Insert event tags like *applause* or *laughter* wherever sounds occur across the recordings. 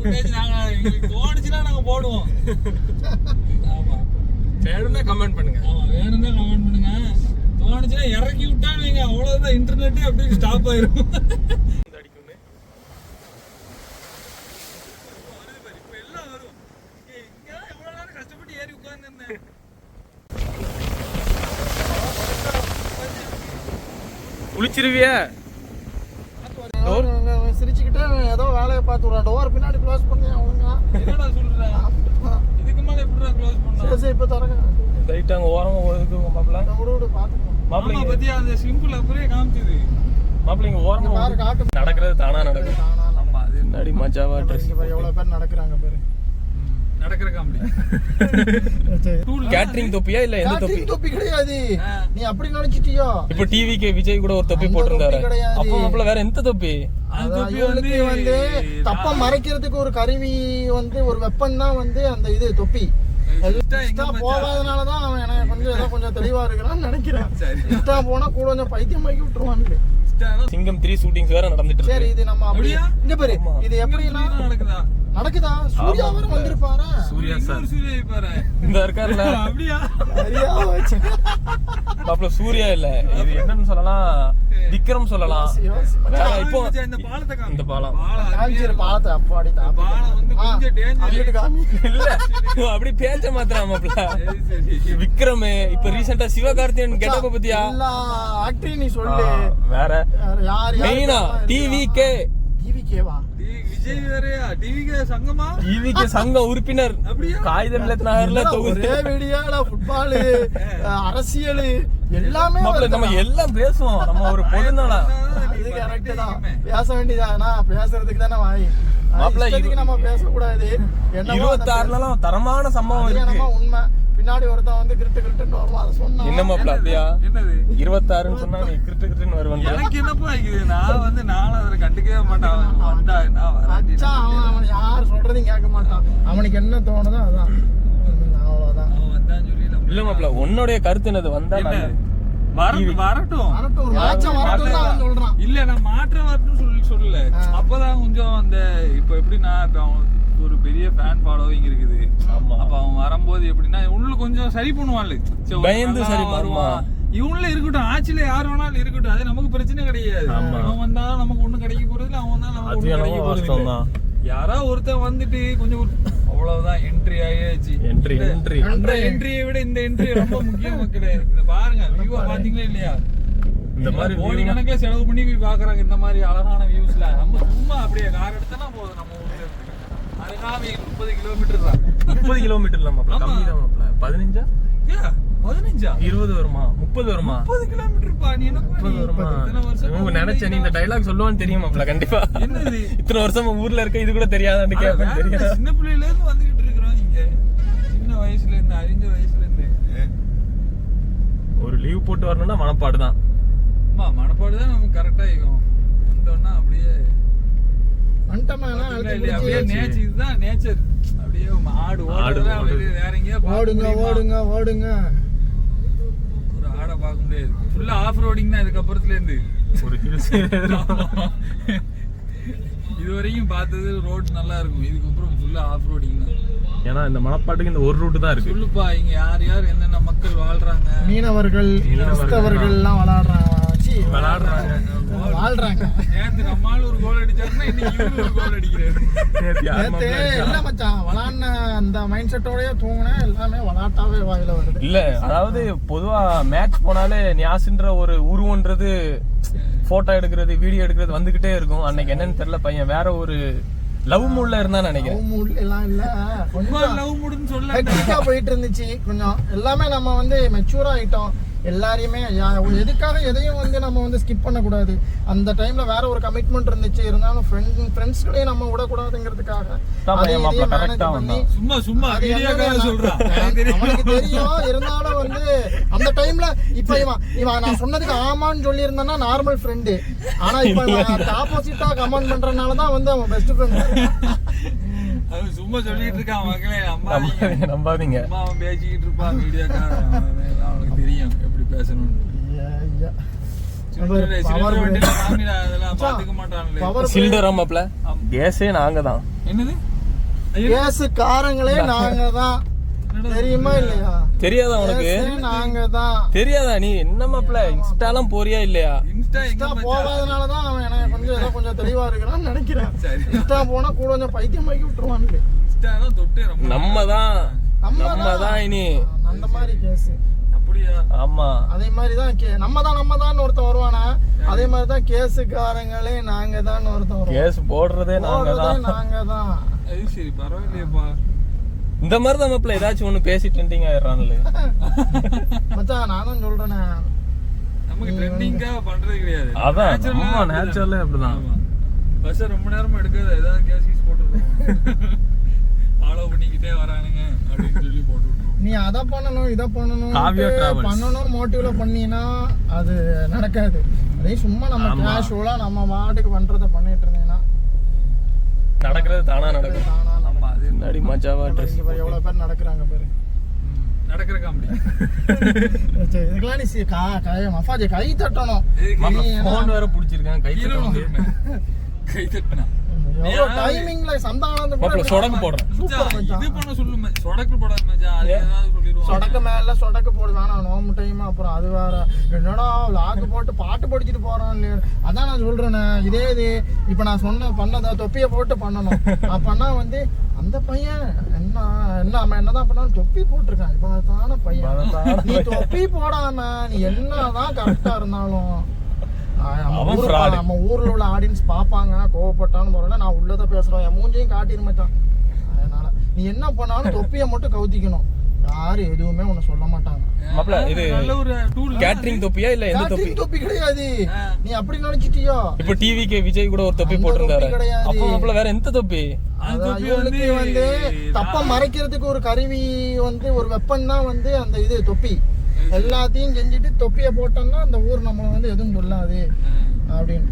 footage நாங்க எங்களுக்கு தோணுச்சுன்னா நாங்க போடுவோம். ஆமா. வேணும்னா கமெண்ட் பண்ணுங்க. ஆமா வேணும்னா கமெண்ட் பண்ணுங்க. தோணுச்சுன்னா இறக்கி விட்டான்னு வைங்க. அவ்வளவுதான் இன்டர்நெட்டே அப்படியே ஸ்டாப் ஆயிரும். குளிச்சிருவிய? சிரிச்சுக்கிட்டே ஏதோ வேலையை பார்த்து விடுறான் டோர் பின்னாடி க்ளோஸ் பண்ணி அவங்க என்னடா சொல்ற? இதுக்கு மேல எப்படிடா க்ளோஸ் சரி பண்ணா? சரி இப்போ திறங்க ரைட் அங்க ஓரமா ஒதுக்கு மாப்பிள்ள விடு விடு மாமா இங்க- பத்தியா அந்த சிம்பிள் அப்படியே காமிச்சது. இங்க ஓரமா பாரு. காட்டு. நடக்கிறது தானா நடக்குது? தானா ஆமா அது முன்னாடி மஜாவா ட்ரெஸ் எவ்வளவு பேர் நடக்கிறாங்க பாரு. நடக்கிற காமெடி கேட்டரிங் *laughs* தொப்பியா இல்ல எந்த தொப்பி? தொப்பி கிடையாது. நீ அப்படி நினைச்சிட்டியோ? இப்போ டிவிக்கு விஜய் கூட ஒரு தொப்பி போட்டிருந்தாரு. அப்போ மாப்பிள்ள வேற எந்த தொப்பி? வந்து தப்ப மறைக்கிறதுக்கு ஒரு கருவி வந்து ஒரு வெப்பன் தான் வந்து அந்த இது தொப்பி? போகாதனாலதான் அவன் எனக்கு கொஞ்சம் ஏதோ கொஞ்சம் தெளிவா இருக்கிறான்னு நினைக்கிறேன். இஷ்டா போனா கூட கொஞ்சம் பைத்தியமாக்கி விட்டுருவான்னு. இஷ்டம் சிங்கம் த்ரீ ஷூட்டிங்ஸ் வேற நடந்துட்டு சரி இது நம்ம அப்படியே? இங்க பாரு. இது எப்படின்னா நடக்குதா? நடக்குதா? சூர்யா வர வந்திருப்பாரு? சூர்யா சார். சூர்யா பாரு இந்த இருக்காருல்ல *laughs* அப்படியா? சரியா வச்சு. மாப்பிள்ள சூர்யா இல்ல. இது என்னன்னு சொல்லலாம். விக்ரம் சொல்லலாம். வேற இப்போ இந்த பாலத்தை காமி. இந்த பாலம். காமிச்சிரு பாலத்தை அப்பாடி. பாலம் வந்து கொஞ்சம் காமி. இல்ல. அப்படி பேச்ச மாத்திரம் மாப்பிள்ள சரி, சரி. விக்ரம் இப்ப ரீசெண்டா சிவகார்த்தியன் கெட்டப்ப பத்தியா? எல்லா ஆக்டரையும் நீ சொல்லு. வேற. யார் மெயினா டிவி கே டிவி கேவா விஜய் வேறயா? டிவிக்கு சங்கமா? டிவி கே சங்க உறுப்பினர். அப்படியா? காகிதம் இல்லத்து நகர்ல ஒரே வெடியாடா ஃபுட்பால் அரசியல் எல்லாமே நம்ம. எல்லாம் பேசுவோம். நம்ம ஒரு பொதுநலா. இது கரெக்ட் தான். பேச வேண்டியதானா பேசுறதுக்கு தானே வாய். நம்ம பேசக்கூடாது. இருபத்தாறுலாம் தரமான சம்பவம் இருக்கு. உண்மை. பின்னாடி ஒருத்தன் வந்து கிரிட்டு கிரிட்டுன்னு வருவான் அதை சொன்னான் என்ன மாப்பிள்ள அப்படியா? என்னது? இருபத்தாறுன்னு சொன்னா நீ கிரிட்டு கிரிட்டுன்னு வருவாங்க எனக்கு என்னப்பா இருக்குது நான் வந்து நானும் அதுல கண்டுக்கவே மாட்டேன். அவன் வந்தா என்ன வராட்டி அச்சா அவன் அவன் யார் சொல்றதையும் கேட்க மாட்டான். அவனுக்கு என்ன தோணுதோ அதான். அவ்வளவுதான். அவன் வந்தான்னு சொல்லி இல்ல மாப்பிள்ள உன்னுடைய கருத்து என்னது? வந்தா. வரட்டும். வரட்டும் வரட்டும் வரட்டும் தான் அவன் சொல்றான். இல்ல நான் மாற்றம் வரட்டும் சொல்லி சொல்லல. அப்பதான் கொஞ்சம் அந்த இப்ப எப்படின்னா இப்ப அவன் ஒரு பெரிய ஃபேன் ஃபாலோவிங் இருக்குது. ஆமா. அப்ப அவன் வரும்போது எப்படின்னா உள்ள கொஞ்சம் சரி பண்ணுவான்ல. பயந்து சரி வருவான். இவன்ல இருக்கட்டும் ஆட்சியில யார் வேணாலும் இருக்கட்டும் அது நமக்கு பிரச்சனை கிடையாது. அவன் வந்தா நமக்கு ஒண்ணும் கிடைக்க போறது இல்ல அவன் வந்தா நமக்கு என்னமோ கிடைக்க போறது தான். யாரா ஒருத்தன் வந்துட்டு கொஞ்சம் அவ்வளவுதான் என்ட்ரி ஆயாச்சு இந்த- entry. அந்த என்ட்ரியை விட இந்த என்ட்ரி ரொம்ப முக்கியம் மக்களே. இத பாருங்க வியூ பாத்தீங்களா இல்லையா? இந்த மாதிரி கோடி கணக்குல செலவு பண்ணி போய் பாக்குறாங்க இந்த மாதிரி அழகான வியூஸ்ல நம்ம சும்மா அப்படியே கார் எடுத்தனா போதும் நம்ம முப்பது கிலோமீட்டர் தான். முப்பது கிலோமீட்டர் இல்ல மாப்பிள்ள ஆமா. கம்மி தான் பதினஞ்சா? இருபது வருமா? முப்பது வருமா? முப்பது கிலோமீட்டர் பா நீ என்ன முப்பது வருமா? நினைச்ச நீ இந்த டைலாக் சொல்லுவான்னு தெரியும் கண்டிப்பா. என்னது? இத்தனை வருஷம் ஊர்ல இருக்க இது கூட தெரியாதான்னு கேட்பேன் சின்ன பிள்ளையில இருந்து வந்துகிட்டு இருக்கிறோம் இங்க. சின்ன வயசுல இருந்து அறிஞ்ச வயசுல இருந்து. ஒரு லீவ் போட்டு வரணும்னா மனப்பாடு தான். அம்மா மனப்பாடு தான் நமக்கு கரெக்டா இருக்கும். வந்தோம்னா அப்படியே வந்துட்டோமா பாத்தீங்களா இல்லையா? அப்படியே நேச்சர் இதுதான் நேச்சர் அப்படியே ஆடு. அப்படியே வேற எங்கேயா ஓடுங்க? ஓடுங்க ஓடுங்க. ஒரு ஆடை பார்க்க முடியாது. ஃபுல்லா ஆஃப் ரோடிங் தான் இதுக்கப்புறத்துல இருந்து. ஒரு ஹில்ஸ் *laughs* இது வரைக்கும் பார்த்தது ரோட் நல்லா இருக்கும். இதுக்கப்புறம் ஃபுல்லா ஆஃப் ரோடிங் தான். ஏன்னா இந்த மனப்பாட்டுக்கு இந்த ஒரு ரூட் தான் இருக்கு. சொல்லுப்பா இங்க யார் யார் என்னென்ன மக்கள் வாழ்றாங்க? மீனவர்கள் கிறிஸ்தவர்கள் எல்லாம் விளையாடுறாங்க விளையாடுறாங்க வாழ்றாங்க. நேத்து நம்மால் ஒரு கோல் அடிச்சாருன்னா இன்னைக்கு இவரு ஒரு கோல் அடிக்கிறாரு. நேத்து யார் நேத்து மாப்பிள்ளை இல்ல அடிச்சா? மச்சான் விளாட்ன அந்த மைண்ட் செட்டோடய தூங்கினேன் எல்லாமே விளாட்டாவே வாயில வருது. இல்ல அதாவது பொதுவா மேட்ச் போனாலே நியாஸ்ன்ற ஒரு உருவன்றது போட்டோ எடுக்கிறது வீடியோ எடுக்கிறது வந்துகிட்டே இருக்கும். அன்னைக்கு என்னன்னு தெரியல பையன் வேற ஒரு லவ் மூட்ல இருந்தான்னு நினைக்கிறேன். லவ் மூட்ல எல்லாம் இல்ல. கொஞ்சம் லவ் முடின்னு சொல்ல போயிட்டு இருந்துச்சு. கொஞ்சம் எல்லாமே நம்ம வந்து மெச்சூர் ஆயிட்டோம். எல்லாரையுமே எதுக்காக எதையும் வந்து நம்ம வந்து ஸ்கிப் பண்ணக்கூடாது. அந்த டைம்ல வேற ஒரு கமிட்மெண்ட் இருந்துச்சு. இருந்தாலும் ஃப்ரெண்ட் ஃப்ரெண்ட்ஸ்களையும் நம்ம விடக்கூடாதுங்கிறதுக்காக. சும்மா சும்மா *laughs* அவனுக்கு தெரியும். இருந்தாலும் வந்து அந்த டைம்ல இப்ப இவன் இவன் நான் சொன்னதுக்கு ஆமான்னு சொல்லி இருந்தானா நார்மல் ஃப்ரெண்டு ஆனா இப்ப ஆப்போசிட்டா கமெண்ட் *laughs* பண்றதுனால தான் வந்து அவன் பெஸ்ட் ஃப்ரெண்ட் அவன் சும்மா சொல்லிட்டு இருக்கான் மக்களே. நம்பாதீங்க. நம்பாதீங்க அம்மா அவன் பேசிக்கிட்டு இருப்பான் வீடியோக்காரன் அவனுக்கு தெரியும். சில்டரா ஆமா. கேஸே நாங்க தான் என்னது? ஐயோ, கேஸ் காரங்களே நாங்க தான் தெரியுமா இல்லையா? தெரியாதா உனக்கு? நாங்க தான் தெரியாதா நீ? என்ன இன்ஸ்டாலாம் போறியா இல்லையா? இன்ஸ்டா? போகாதனால தான் அவன் எனக்கு கொஞ்சம் ஏதோ கொஞ்சம் தெளிவா இருக்கிறான்னு நினைக்கிறேன். இன்ஸ்டா போனா கூட கொஞ்சம் பைத்தியம் ஆக்கி விட்டுருவான்னு நம்ம தான் நம்ம நம்ம தான் இனி. அந்த மாதிரி கேஸ். ஆமா. அதே மாதிரி தான் கே நம்ம தான் நம்ம தான் ஒருத்தன் வருவானா? அதே மாதிரி தான் கேஸுக்காரங்களே நாங்க தான் ஒருத்தன் கேஸ் போடுறதே நாங்க தான் நாங்க தான் அது சரி பரவாயில்லையேப்பா. இந்த மாதிரி தான் மாப்பிள ஏதாச்சும் ஒண்ணு பேசி ட்ரெண்டிங் ஆயிடுறான்ல. *laughs* மச்சான் நானும் சொல்றேனே. நமக்கு ட்ரெண்டிங்கா பண்றது கிடையாது. அதான், Natural ஆ நம்ம அப்படிதான். ஆமா. பஸ் ரொம்ப நேரமா எடுக்காத ஏதாவது கேஸ் கீஸ் போட்டுருவோம். *laughs* ஃபாலோ பண்ணிக்கிட்டே வரானுங்க அப்படின்னு சொல்லி போட்டு நீ அதை பண்ணணும் இதை பண்ணணும். பண்ணணும் மோட்டிவ்ல பண்ணினா அது நடக்காது. அதே சும்மா நம்ம. கேஷுவலா நம்ம வாட்டுக்கு பண்றத பண்ணிட்டு இருந்தீங்கன்னா நடக்கிறது தானா நடக்கும். தானா. ஆமா அது முன்னாடி மஜாவா ட்ரெஸ் பாரு எவ்வளவு பேர் நடக்கிறாங்க பாரு. ம், நடக்கிற காமெடி *laughs* சரி, இதுக்கெல்லாம் நீ சி- கா- கை- மஃபாஜி கை தட்டணும். இதுக்கு நீ போன் வேற புடிச்சிருக்கான் கை கீழே தட்ட வந்து விழுந்துருமே. கை தட்டினா. எவ்வளவு டைமிங்ல சந்தானந்த கூட சொடக்கு போடுறேன். இது பண்ண சொல்லு. சொடக்கு போடாத மச்சான். அது ஏதாவது சொல்லிடுவோம். சொடக்கு மேல சொடக்கு போடு வேணாம். நோம்பு டைம் அப்புறம் அது வேற. என்னடா லாக்கு போட்டு பாட்டு படிச்சுட்டு போறான் இல்லையா. அதான் நான் சொல்றேனே. இதே இது. இப்ப நான் சொன்ன பண்ணத தொப்பியை போட்டு பண்ணணும். அப்பனா வந்து அந்த பையன் என்ன என்ன அவன் என்னதான் பண்ணாலும் தொப்பி போட்டிருக்கான். இப்ப தான பையன். நீ தொப்பி போடாம நீ என்னதான் கரெக்டா இருந்தாலும். நம்ம ஊர்ல உள்ள ஆடியன்ஸ் பாப்பாங்க கோவப்பட்டான்னு போறல நான் உள்ளத பேசுறேன். என் மூஞ்சியும் காட்டிரு மச்சான். அதனால நீ என்ன பண்ணாலும் தொப்பியை மட்டும் கவுத்திக்கணும். யாரும் எதுவுமே உன்னை சொல்ல மாட்டாங்க. மாப்பிள இது நல்ல ஒரு டூல் கேட்டரிங் தொப்பியா இல்ல எந்த தொப்பி? தொப்பி கிடையாது. நீ அப்படி நினைச்சிட்டியோ? இப்ப டிவிக்கு விஜய் கூட ஒரு தொப்பி போட்டிருந்தாரு. அப்போ மாப்பிள வேற எந்த தொப்பி? வந்து தப்ப மறைக்கிறதுக்கு ஒரு கருவி வந்து ஒரு வெப்பன் தான் வந்து அந்த இது தொப்பி. எல்லாத்தையும் செஞ்சுட்டு தொப்பியை போட்டோம்னா அந்த ஊர் நம்மள வந்து எதுவும் சொல்லாது. அப்படின்னு.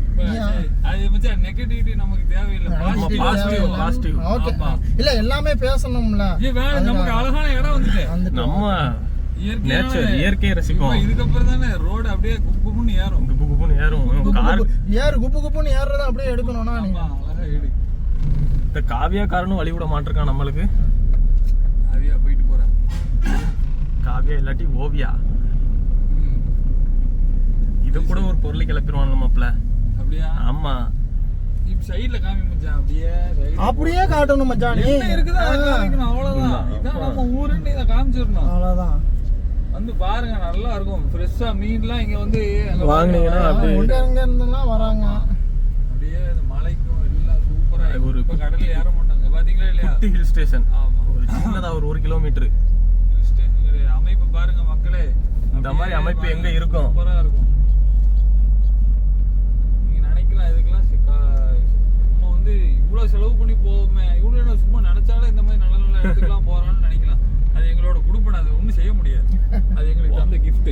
இல்ல எல்லாமே பேசணும்ல. நமக்கு அழகான இடம் வந்துட்டு. நம்ம நேச்சர் இயற்கையை ரசிப்போம் இதுக்கப்புறம் தானே ரோடு அப்படியே குப்பு குப்புன்னு ஏறும். குப்பு குப்புன்னு ஏறும். கார் ஏறு குப்பு குப்புன்னு ஏறுறத அப்படியே எடுக்கணும்னா இந்த காவியா காரனும் வழி விட மாட்டிருக்கான் நம்மளுக்கு. காவியா இல்லாட்டி ஓவியா? இது கூட ஒரு பொருளை கிளப்பிடுவான் மாப்பிள அப்படியா? ஆமா. சைடுல காமி மச்சான் அப்படியே அப்படியே காட்டணும் மச்சான் நீ இருக்குதோ அவ்வளவுதான். இதான் நம்ம ஊருன்னு இதை காமிச்சிடணும். அவ்வளவுதான். வந்து பாருங்க நல்லா இருக்கும். ஃப்ரெஷ்ஷா மீன்லாம் இங்க வந்து வாங்குனீங்கன்னா அப்படியே எங்க எங்க இருந்தெல்லாம் வராங்க. அப்படியே மலைக்கும் எல்லாம் சூப்பரா ஒரு ஒரு கடல்ல ஏற மாட்டாங்க. பாத்தீங்களா இல்லையா? குட்டி ஹில் ஸ்டேஷன் ஆமா. ஒரு சின்னதா ஒரு ஒரு கிலோமீட்டர் Hill station கிடையாது. அமைப்பு பாருங்க மக்களே. இந்த மாதிரி அமைப்பு எங்க இருக்கும்? சூப்பரா இருக்கும். நீங்க நினைக்கலாம் இதுக்கெல்லாம் நம்ம வந்து இவ்வளவு செலவு பண்ணி போவோமே இவ்வளவு என்ன சும்மா நினைச்சாலே இந்த மாதிரி நல்ல நல்ல இடத்துக்குலாம் போறோம்னு நினைக்கலாம். அது எங்களோட குடும்பம். அது ஒண்ணும் செய்ய முடியாது. அது எங்களுக்கு தந்த gift.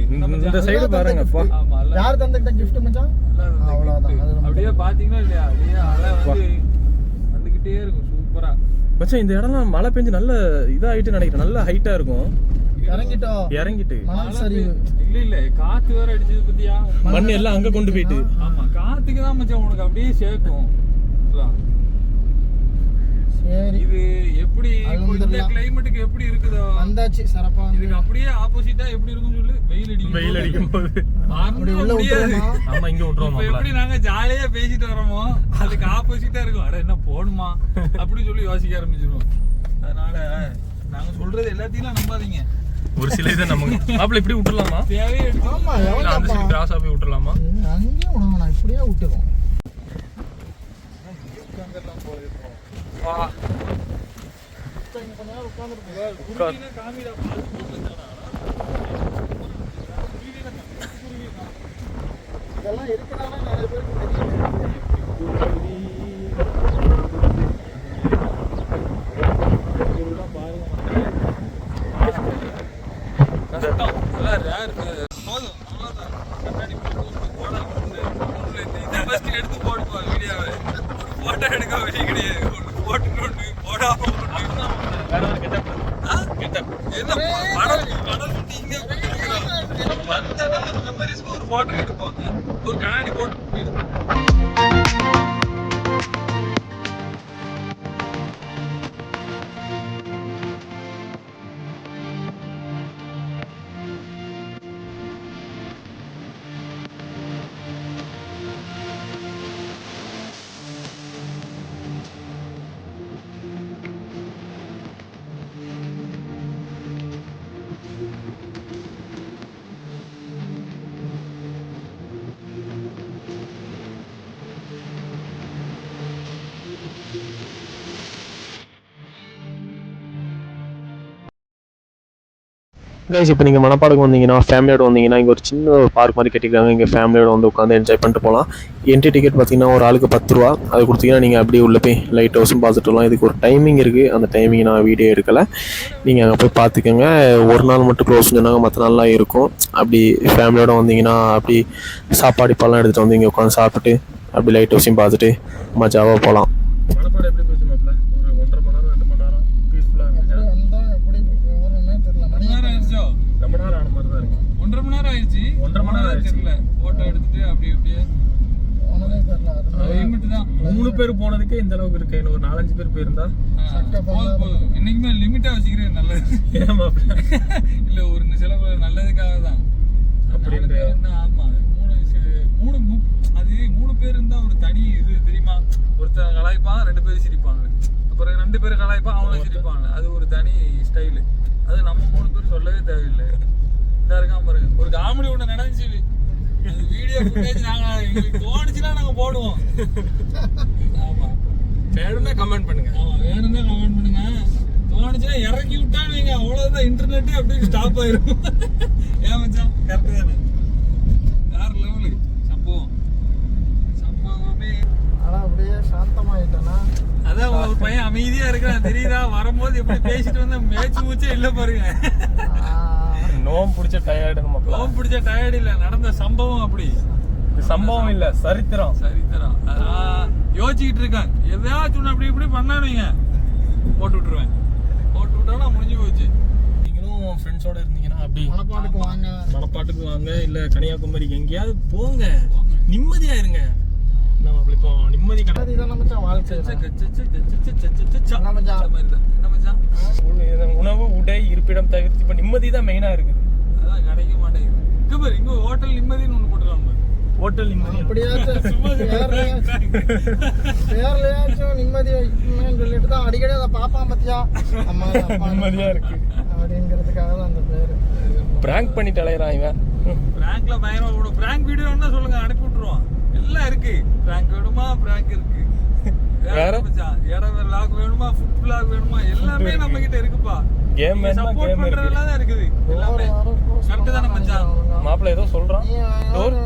இந்த சைடு பாருங்க ஆமா யார் தந்துக்கிட்ட கிஃப்ட் மச்சான்? அவ்வளவுதான். அப்படியே பாத்தீங்களா இல்லையா? அப்படியே அலை வந்து வந்துகிட்டே இருக்கும். சூப்பரா. மச்சான் இந்த இடம்லாம் மழை பெஞ்சு நல்ல இதாயிட்டு நினைக்கிறேன். நல்ல ஹைட்டா இருக்கும். இறங்கிட்டோம். இறங்கிட்டு. மணல் சரிவு. இல்ல இல்ல காத்து வேற அடிச்சது பத்தியா? மண் எல்லாம் அங்க கொண்டு போயிட்டு. ஆமா காத்துக்கு தான் மச்சான் உனக்கு அப்படியே சேர்க்கும். சரி. இது எப்படி இந்த. கிளைமேட்டுக்கு எப்படி இருக்குதோ. வந்தாச்சு வந்து. இதுக்கு அப்படியே ஆப்போசிட்டா எப்படி இருக்கும்னு சொல்லு. வெயில் அடிக்கும் வெயில் அடிக்கும் போது ஆமா இங்க மாப்பிள எப்படி நாங்க ஜாலியா பேசிட்டு வரோமோ அதுக்கு ஆப்போசிட்டா இருக்கும். அட என்ன போடுமா *laughs* அப்படி சொல்லி யோசிக்க ஆரம்பிச்சிருவோம். அதனால நாங்க சொல்றது எல்லாத்தையும் நம்பாதீங்க. ஒரு சில இதை நமக்கு மாப்பிள இப்படி விட்டுறலாமா தேவையே எடுத்து ஆமா இல்ல அந்த சைடு கிராஸா போய் விட்டுறலாமா அங்கேயும் உணவு நான் இப்படியே விட்டுருவோம்? இதெல்லாம் இருக்கிறனால நிறைய பேருக்கு தெரியும் கஷ்டம். அதெல்லாம் rare. போதும், அவ்வளவுதான். கண்ணாடி போட்டு போடாம இருந்து, ஒண்ணுல இந்த இதை first எடுத்து போடுப்பா வீடியோவை. ஒரு எடுக்க வழி கிடையாது. ஒண்ணு போடாம என்ன படம் படம் ஒரு photo எடுப்போம். ஒரு கண்ணாடி போட்டு கைஸ் இப்போ நீங்கள் மணப்பாடுக்கு வந்தீங்கன்னா ஃபேமிலியோட வந்தீங்கன்னா இங்கே ஒரு சின்ன ஒரு பார்க் மாதிரி கட்டிக்கிறாங்க இங்கே ஃபேமிலியோட வந்து உட்காந்து என்ஜாய் பண்ணிட்டு போகலாம் என்ட்ரி டிக்கெட் பார்த்தீங்கன்னா ஒரு ஆளுக்கு பத்து ரூபா. அது கொடுத்தீங்கன்னா நீங்கள் அப்படியே உள்ளே போய் லைட் ஹவுஸும் பார்த்துட்டு வரலாம். இதுக்கு ஒரு டைமிங் இருக்குது அந்த டைமிங் நான் வீடியோ எடுக்கலை. நீங்கள் அங்கே போய் பார்த்துக்கோங்க. ஒரு நாள் மட்டும் க்ளோஸ் சொன்னாங்க. மற்ற நாள்லாம் இருக்கும். அப்படி ஃபேமிலியோட வந்தீங்கன்னா அப்படி சாப்பாடு இப்போல்லாம் எடுத்துகிட்டு வந்து இங்கே உட்காந்து சாப்பிட்டுட்டு அப்படி லைட் ஹவுஸையும் பார்த்துட்டு மஜாவாக போகலாம் மணப்பாடு எப்படி போச்சு மாப்பிள்ள ஒரு ஒன்றரை மணி நேரம் ரெண்டு மணி நேரம் பீஸ்ஃபுல்லாக இருந்துச்சு வந்தா எப்படி விவரமே தெரியல மணி மணி நேரம் ஆயிடுச்சோ ரொம்ப நேரம் ஆன மாதிரி தான் இருக்குது ஒன்றரை மணி நேரம் ஆயிடுச்சு ஒன்றரை மணி நேரம் ஆயிடுச்சு. தெரியல. போட்டோ எடுத்துட்டு அப்படி அப்படியே மூணு பேர் போனதுக்கே இந்த அளவுக்கு இருக்கு. இன்னும் ஒரு நாலஞ்சு பேர் போயிருந்தா. போதும் போதும். என்னைக்குமே லிமிட்டா வச்சுக்கிறேன் நல்லது. மாப்பிள்ள *laughs* இல்ல ஒரு சில நல்லதுக்காக தான். இருந்தா ஆமா மூணு மூணு மு- அது மூணு பேர் இருந்தா ஒரு தனி இது தெரியுமா? ஒருத்தன் கலாய்ப்பான் ரெண்டு பேரும் சிரிப்பாங்க. அப்புறம் ரெண்டு பேரும் கலாய்ப்பான் அவனும் சிரிப்பாங்க. அது ஒரு தனி ஸ்டைலு அது நம்ம மூணு பேர் சொல்லவே தேவையில்லை. இதா இருக்காம பாருங்க. ஒரு காமெடி ஒண்ணு நடந்துச்சு. வீடியோ ஃபுட்டேஜ் நாங்க எங்களுக்கு தோணுச்சுன்னா நாங்க போடுவோம். ஆமா. வேணும்னா கமெண்ட் பண்ணுங்க. ஆமா வேணும்னா கமெண்ட் பண்ணுங்க. தோணுச்சுன்னா இறக்கி விட்டான்னு வைங்க. அவ்வளவுதான் இன்டர்நெட் அப்படியே ஸ்டாப் ஆயிரும். ஏன் மச்சான்? கரெக்ட் தானே? வேற லெவலு சம்பவம். சம்பவமே. ஆனா அப்படியே சாந்தமாயிட்டேனா? அதான் ஒரு பையன் அமைதியா இருக்கிறான். தெரியுதா? வரும்போது எப்படி பேசிட்டு வந்தா மேய்ச்சி மூச்சே இல்ல பாருங்க. நோம் பிடிச்ச டயர்டு மாப்பிள்ள கோவம் பிடிச்ச டயர்ட் இல்ல நடந்த சம்பவம் அப்படி. இது சம்பவம் இல்ல சரித்திரம். சரி தரம் அதான் யோசிச்சுக்கிட்டு இருக்கேன். எதையாச்சும் ஒண்ணு அப்படி இப்படி பண்ணானுங்க போட்டு விட்டுருவேன். போட்டு விட்டாலும் முடிஞ்சு போச்சு. நீங்களும் ஃப்ரெண்ட்ஸோட இருந்தீங்கன்னா அப்படி. மணப்பாடுக்கு வாங்க. மணப்பாட்டுக்கு வாங்க இல்ல கன்னியாகுமரிக்கு எங்கேயாவது போங்க. நிம்மதியா இருங்க. நம்ம அப்படி இப்போ நிம்மதி கிடையாது அதுதான் மச்சான் வாழ்க்கை. என்ன மச்சான்? உணவு உடை இருப்பிடம் தவிர்த்து இப்ப நிம்மதி தான் மெயினா இருக்குது. அதான் கிடைக்க மாட்டேங்குது. இங்க பாரு இங்க ஹோட்டல் நிம்மதின்னு ஒண்ணு பாரு. ஹோட்டல் நிம்மதி அப்படியாச்சும் *laughs* வேறலையாச்சும் வேறலையாச்சும் நிம்மதி வைக்கணும்னு சொல்லிட்டு தான் அடிக்கடி அதை பார்ப்பான் பத்தியா? அம்மா நிம்மதியா இருக்கு. அப்படிங்கிறதுக்காக தான் அந்த பேரு. பிராங்க் பண்ணிட்டு அலையறான் இவன். பிராங்க்ல பயங்கரமா விடும் பிராங்க் வீடியோன்னா சொல்லுங்க அனுப்பி விட்டுருவோம். எல்லாம் இருக்கு. பிராங்க் வேணுமா? பிராங்க் இருக்கு. வேற? வேற? என்ன மச்சான்? இடம் vlog வேணுமா? ஃபுட் vlog வேணுமா? எல்லாமே நம்ம கிட்ட இருக்குப்பா. Game வேணுமா? இருக்குது. எல்லாமே. கரெக்ட் தானே மச்சான்? மாப்பிள்ள ஏதோ சொல்றான். அவன்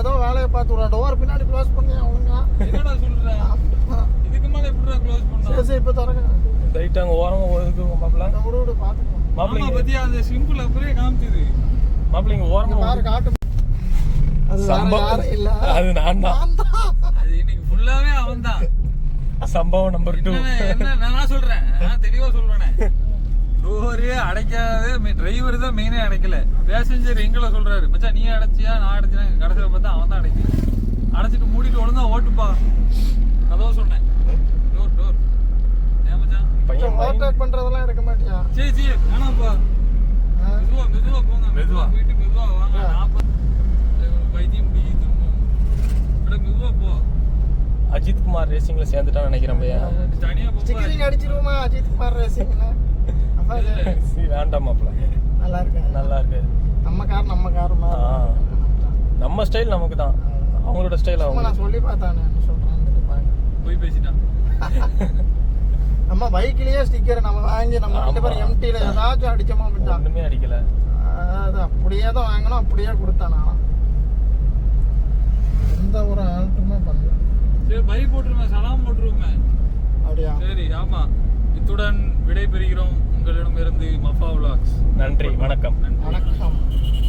ஏதோ வேலையை பார்த்து விடுறான் டோர் பின்னாடி க்ளோஸ் பண்ணி அவங்க என்னடா சொல்ற? இதுக்கு மேல எப்படிடா க்ளோஸ் சரி பண்ணா சரி இப்போ திறங்க ரைட் அங்க ஓரமா ஒதுக்குங்க மாப்பிள்ள. இந்த விடு விடு ஆமா இங்க- பத்தியா அந்த சிம்பிள் அப்படியே காமிச்சது. மாப்பிள்ள இங்க ஓரமா பாரு ஒதுக்கு. காட்டு. அது வேற சம்பவம். யாரும் இல்ல. அது நான் தான். அது இன்னைக்கு ஃபுல்லாவே அவன்தான் சம்பவம் நம்பர் டூ என்ன நான் சொல்றேன். தெளிவா சொல்றேனே. டோரு அடைக்காத. டிரைவர் தான் மெயினே அடைக்கல. பேசஞ்சர் எங்களை சொல்றாரு. மச்சான் நீ அடைச்சியா? நான் அடைச்சியா கடைசியில பார்த்தா அவன் தான் அடைக்கல. அடைச்சிட்டு மூடிட்டு ஒழுங்கா ஓட்டுப்பா. கதவை சொன்னேன். Door door. ஓவர்டேக் பண்றதெல்லாம் எடுக்க மாட்டியா? சரி சரி வேணாம்ப்பா? மெதுவா மெதுவா போங்க. மெதுவா. போயிட்டு மெதுவா வாங்க. நாற்பது வைத்தியம் முடியுது அட மெதுவா போ. அஜித் குமார் ரேசிங்ல சேர்ந்துட்டான்னு நினைக்கிறேன் பையன். தனியா ஸ்டிக்கரிங் அடிச்சிருவோமா அஜித் குமார் சீ, வேண்டாம் மாப்பிள்ள. நல்லா இருக்கு நல்லா இருக்கு நம்ம கார் நம்ம கார். நம்ம ஸ்டைல் நமக்கு தான். அவங்களோட ஸ்டைல் அவங்க நான் சொல்லி பார்த்தானே பாருங்க போய் பேசிட்டான். *laughs* நம்ம பைக்லயே ஸ்டிக்கர் நம்ம வாங்கி நம்ம ரெண்டு பேரும். எம்டில ஏதாச்சும் அடிச்சோமா மச்சான் ஒண்ணுமே அடிக்கல. அது அப்படியே தான் வாங்கணும் அப்படியே கொடுத்தேன். நான் எந்த ஒரு ஆல்ட்டுமே பண்ணல. சரி பை போட்டுருமே சலாம் போட்டுருவோமே அப்படியா? சரி ஆமா. இத்துடன் விடை பெறுகிறோம். உங்களிடமிருந்து மஃபா விலாக்ஸ் நன்றி வணக்கம். வணக்கம்.